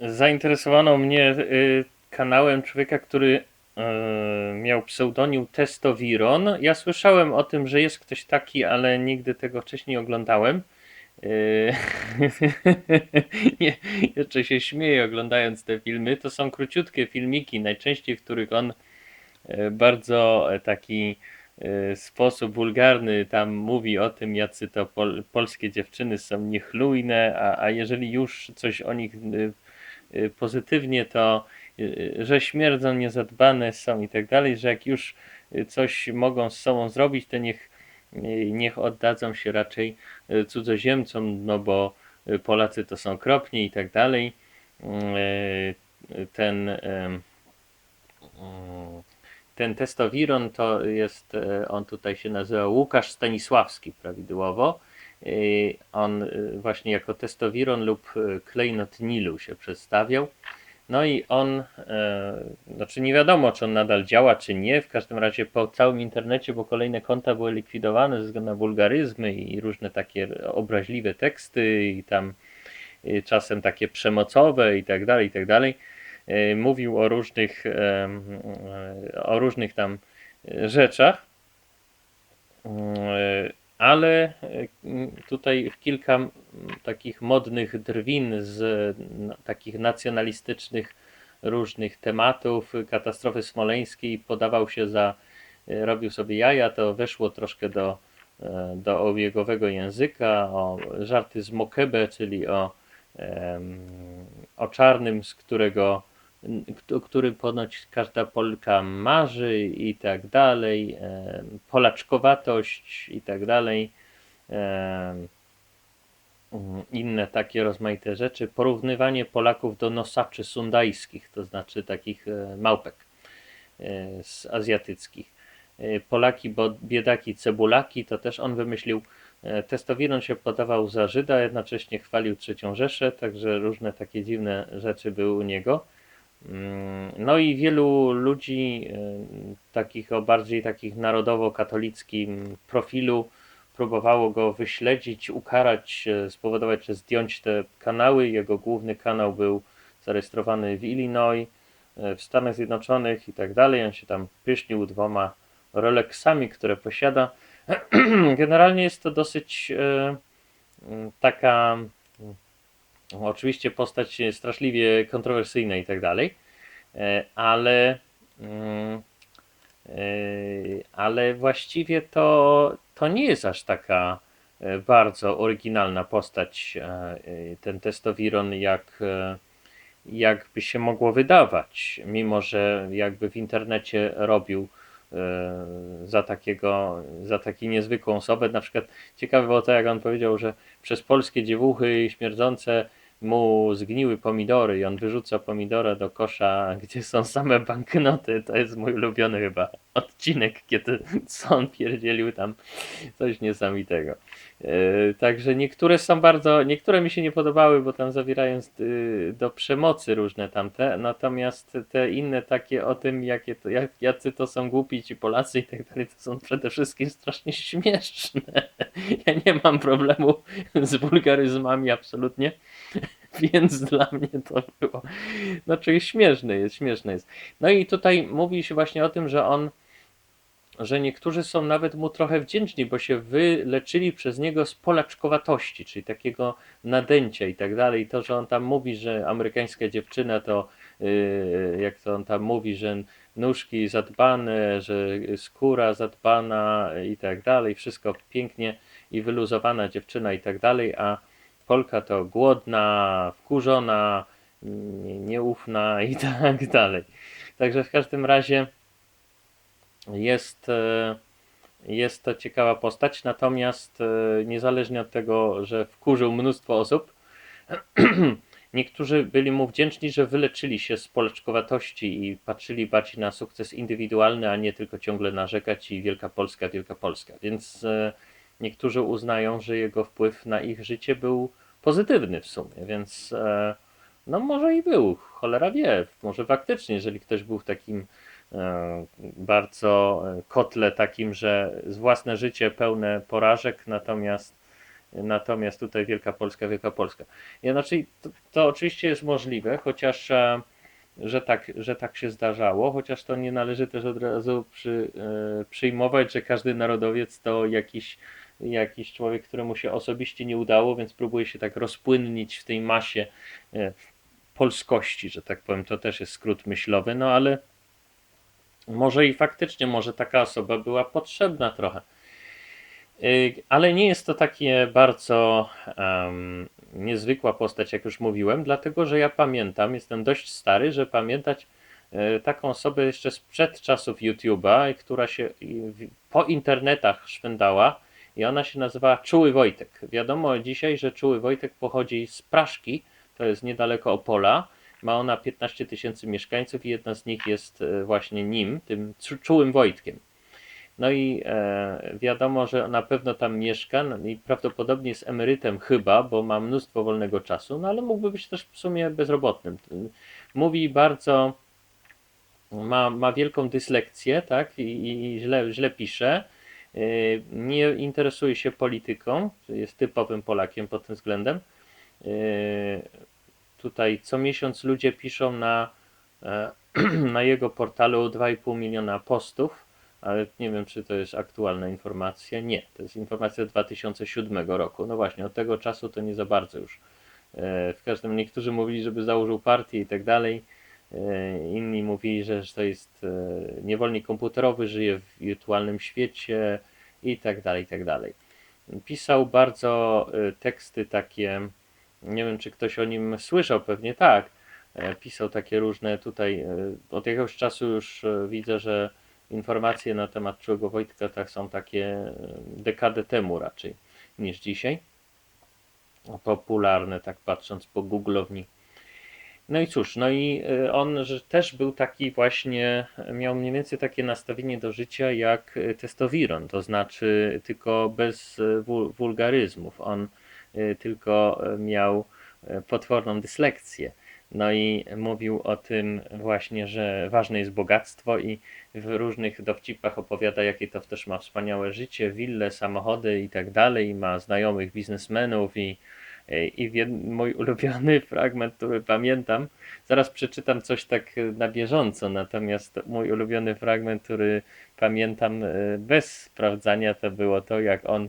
zainteresowano mnie y, kanałem człowieka, który y, miał pseudonim Testowiron. Ja słyszałem o tym, że jest ktoś taki, ale nigdy tego wcześniej nie oglądałem. Y, nie, jeszcze się śmieję oglądając te filmy. To są króciutkie filmiki, najczęściej w których on bardzo taki sposób wulgarny tam mówi o tym, jacy to pol, polskie dziewczyny są niechlujne, a, a jeżeli już coś o nich pozytywnie, to y, że śmierdzą, niezadbane są i tak dalej, że jak już y, coś mogą z sobą zrobić, to niech, y, niech oddadzą się raczej y, cudzoziemcom, no bo y, Polacy to są kropni i tak dalej. Y, Ten, ten testowiron to jest, on tutaj się nazywa Łukasz Stanisławski prawidłowo. Y, On y, właśnie jako testowiron lub y, klejnot Nilu się przedstawiał. No i on, e, znaczy nie wiadomo, czy on nadal działa, czy nie. W każdym razie po całym internecie, bo kolejne konta były likwidowane ze względu na wulgaryzmy i różne takie obraźliwe teksty i tam y, czasem takie przemocowe i tak dalej, i tak dalej. Y, Mówił o różnych, o różnych tam rzeczach. Ale e, m, tutaj kilka m, takich modnych drwin z takich nacjonalistycznych różnych tematów. Katastrofy smoleńskiej podawał się za, e, robił sobie jaja, to weszło troszkę do, e, do obiegowego języka, o żarty z Mokebe, czyli o, o czarnym, z którego o którym ponoć każda Polka marzy i tak dalej, em, polaczkowatość i tak dalej, em, mm, inne takie rozmaite rzeczy, porównywanie Polaków do nosaczy sundajskich, to znaczy takich e, małpek e, z azjatyckich. E, Polaki, bo biedaki, cebulaki, to też on wymyślił. E, Testowiron się podawał za Żyda, jednocześnie chwalił trzecią Rzeszę, także różne takie dziwne rzeczy były u niego. Mm, No i wielu ludzi e, takich o bardziej takich narodowo-katolickim profilu próbowało go wyśledzić, ukarać, e, spowodować, że zdjąć te kanały. Jego główny kanał był zarejestrowany w Illinois, e, w Stanach Zjednoczonych i tak dalej. On się tam pysznił dwoma Rolexami, które posiada. Generalnie jest to dosyć e, taka oczywiście postać straszliwie kontrowersyjna i tak dalej, e, ale mm, e, ale właściwie to, to nie jest aż taka e, bardzo oryginalna postać ten testowiron jak jakby się mogło wydawać, mimo że jakby w internecie robił za takiego, za taki niezwykłą osobę. Na przykład ciekawe było to, jak on powiedział, że przez polskie dziewuchy śmierdzące mu zgniły pomidory i on wyrzuca pomidora do kosza, gdzie są same banknoty. To jest mój ulubiony chyba odcinek, kiedy co on pierdzielił tam coś niesamowitego. E, Także niektóre są bardzo, niektóre mi się nie podobały, bo tam zawierają y, do przemocy różne tamte, natomiast te inne takie o tym, jakie to, jak, jacy to są głupi ci Polacy i tak dalej, to są przede wszystkim strasznie śmieszne. Ja nie mam problemu z wulgaryzmami absolutnie, więc dla mnie to było, znaczy śmieszne jest, śmieszne jest. No i tutaj mówi się właśnie o tym, że on że niektórzy są nawet mu trochę wdzięczni, bo się wyleczyli przez niego z polaczkowatości, czyli takiego nadęcia i tak dalej. To, że on tam mówi, że amerykańska dziewczyna to, yy, jak to on tam mówi, że nóżki zadbane, że skóra zadbana i tak dalej, wszystko pięknie i wyluzowana dziewczyna i tak dalej, a Polka to głodna, wkurzona, nie- nieufna i tak dalej. Także w każdym razie jest, e, jest to ciekawa postać, natomiast e, niezależnie od tego, że wkurzył mnóstwo osób, niektórzy byli mu wdzięczni, że wyleczyli się z poleczkowatości i patrzyli bardziej na sukces indywidualny, a nie tylko ciągle narzekać i Wielka Polska, Wielka Polska. Więc e, niektórzy uznają, że jego wpływ na ich życie był pozytywny w sumie, więc e, no może i był, cholera wie, może faktycznie, jeżeli ktoś był takim e, bardzo e, kotle takim, że własne życie pełne porażek, natomiast Natomiast tutaj Wielka Polska, Wielka Polska. Ja, znaczy, to, to oczywiście jest możliwe, chociaż że tak, że tak się zdarzało, chociaż to nie należy też od razu przy, przyjmować, że każdy narodowiec to jakiś, jakiś człowiek, któremu się osobiście nie udało, więc próbuje się tak rozpłynnić w tej masie e, polskości, że tak powiem. To też jest skrót myślowy, no ale może i faktycznie, może taka osoba była potrzebna trochę. Y, Ale nie jest to takie bardzo em, niezwykła postać, jak już mówiłem, dlatego że ja pamiętam, jestem dość stary, że pamiętać e, taką osobę jeszcze sprzed czasów YouTube'a, która się po internetach szwendała i ona się nazywała Czuły Wojtek. Wiadomo dzisiaj, że Czuły Wojtek pochodzi z Praszki, to jest niedaleko Opola. Ma ona 15 tysięcy mieszkańców i jedna z nich jest e, właśnie nim, tym Czu- Czułym Wojtkiem. No i e, wiadomo, że na pewno tam mieszka no i prawdopodobnie jest emerytem chyba, bo ma mnóstwo wolnego czasu, no ale mógłby być też w sumie bezrobotnym. Mówi bardzo, ma, ma wielką dyslekcję, tak, i, i źle, źle pisze. Y, Nie interesuje się polityką, jest typowym Polakiem pod tym względem. Y, Tutaj co miesiąc ludzie piszą na, e, na jego portalu 2,5 miliona postów ale nie wiem, czy to jest aktualna informacja. Nie, to jest informacja z 2007 roku. No właśnie, od tego czasu to nie za bardzo już. E, W każdym niektórzy mówili, żeby założył partię i tak dalej. E, Inni mówili, że to jest e, niewolnik komputerowy, żyje w wirtualnym świecie i tak dalej, i tak dalej. Pisał bardzo e, teksty takie, nie wiem, czy ktoś o nim słyszał, pewnie tak. Pisał takie różne tutaj, od jakiegoś czasu już widzę, że informacje na temat Czułego Wojtka tak są takie dekadę temu raczej niż dzisiaj. Popularne, tak patrząc po googlowni. No i cóż, no i e, on też był taki właśnie, miał mniej więcej takie nastawienie do życia jak e, testowiron, to znaczy tylko bez wul- wulgaryzmów. On tylko miał potworną dyslekcję. No i mówił o tym właśnie, że ważne jest bogactwo i w różnych dowcipach opowiada, jakie to też ma wspaniałe życie, wille, samochody i tak dalej, ma znajomych biznesmenów i, i mój ulubiony fragment, który pamiętam, zaraz przeczytam coś tak na bieżąco, natomiast mój ulubiony fragment, który pamiętam e, bez sprawdzania, to było to, jak on,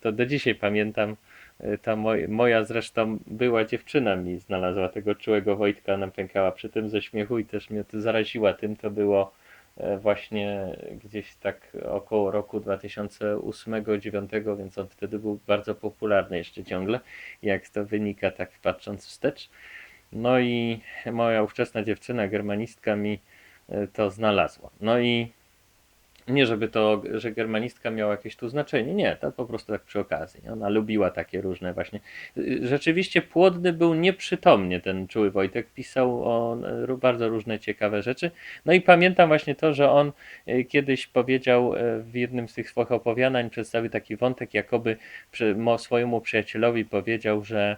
to do dzisiaj pamiętam, e, ta moj, moja zresztą była dziewczyna mi znalazła tego czułego Wojtka, ona pękała przy tym ze śmiechu i też mnie to zaraziła tym, to było właśnie gdzieś tak około roku 2008-2009, więc on wtedy był bardzo popularny jeszcze ciągle, jak to wynika tak patrząc wstecz. No i moja ówczesna dziewczyna, germanistka mi e, to znalazła. No i nie, żeby to, że germanistka miała jakieś tu znaczenie, nie, to po prostu tak przy okazji. Ona lubiła takie różne właśnie. Rzeczywiście płodny był nieprzytomnie ten czuły Wojtek, pisał o bardzo różne ciekawe rzeczy. No i pamiętam właśnie to, że on e, kiedyś powiedział e, w jednym z tych swoich opowiadań, przedstawił taki wątek, jakoby swojemu przyjacielowi powiedział, że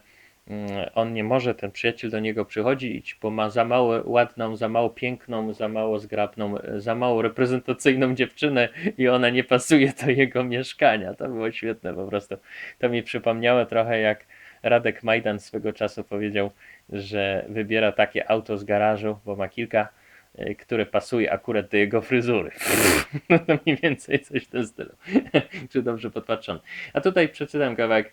on nie może, ten przyjaciel do niego przychodzić, bo ma za mało ładną, za mało piękną, za mało zgrabną, e, za mało reprezentacyjną dziewczynę i ona nie pasuje do jego mieszkania. To było świetne po prostu. To mi przypomniało trochę jak Radek Majdan swego czasu powiedział, że wybiera takie auto z garażu, bo ma kilka, e, które pasuje akurat do jego fryzury. No to mniej więcej coś w tym stylu. Czy dobrze podpatrzony. A tutaj przeczytam kawałek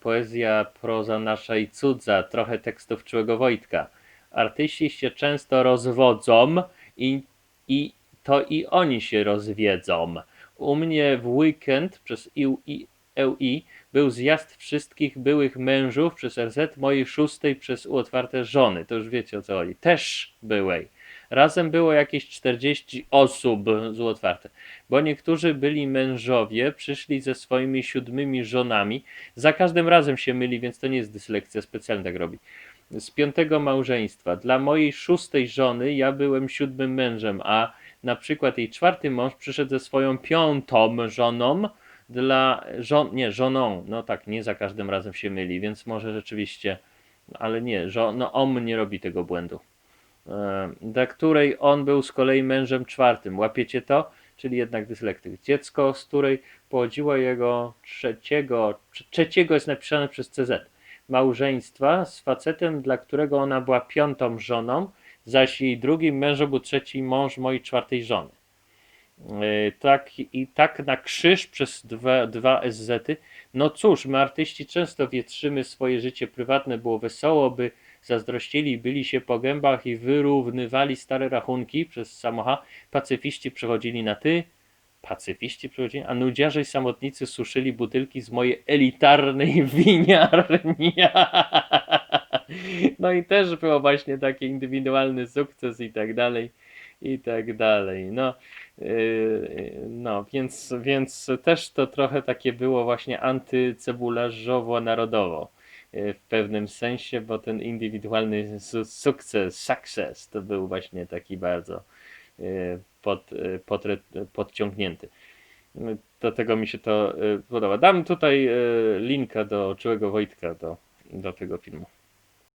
poezja, proza nasza i cudza, trochę tekstów Czułego Wojtka. Artyści się często rozwodzą i, i to i oni się rozwiedzą. U mnie w weekend przez IU, i, EUI był zjazd wszystkich byłych mężów przez RZ, mojej szóstej przez U otwarte żony. To już wiecie o co chodzi. Też byłej. Razem było jakieś 40 osób z U otwarte, bo niektórzy byli mężowie, przyszli ze swoimi siódmymi żonami. Za każdym razem się myli, więc to nie jest dyslekcja, specjalnie tak robi. Z piątego małżeństwa. Dla mojej szóstej żony ja byłem siódmym mężem, a na przykład jej czwarty mąż przyszedł ze swoją piątą żoną, dla żon, nie, żoną, no tak, nie za każdym razem się myli, więc może rzeczywiście, ale nie, żo, no on nie robi tego błędu. E, Dla której on był z kolei mężem czwartym, łapiecie to? czyli jednak dyslektyk. Dziecko, z której pochodziło jego trzeciego, trze- trzeciego jest napisane przez CZ, małżeństwa z facetem, dla którego ona była piątą żoną, zaś jej drugim mężem był trzeci mąż mojej czwartej żony. Yy, Tak i tak na krzyż przez dwa, dwa SZ-y. No cóż, my artyści często wietrzymy swoje życie prywatne, było wesoło, by zazdrościli, byli się po gębach i wyrównywali stare rachunki przez samocha. Pacyfiści przechodzili na ty, pacyfiści przechodzili, a nudziarze i samotnicy suszyli butelki z mojej elitarnej winiarni. No i też było właśnie taki indywidualny sukces i tak dalej, i tak dalej. No, yy, no więc, więc też to trochę takie było właśnie antycebularzowo-narodowo yy, w pewnym sensie, bo ten indywidualny su- sukces, success to był właśnie taki bardzo yy, pod, podre- podciągnięty. Do tego mi się to podoba. Dam tutaj linka do Czułego Wojtka do, do tego filmu.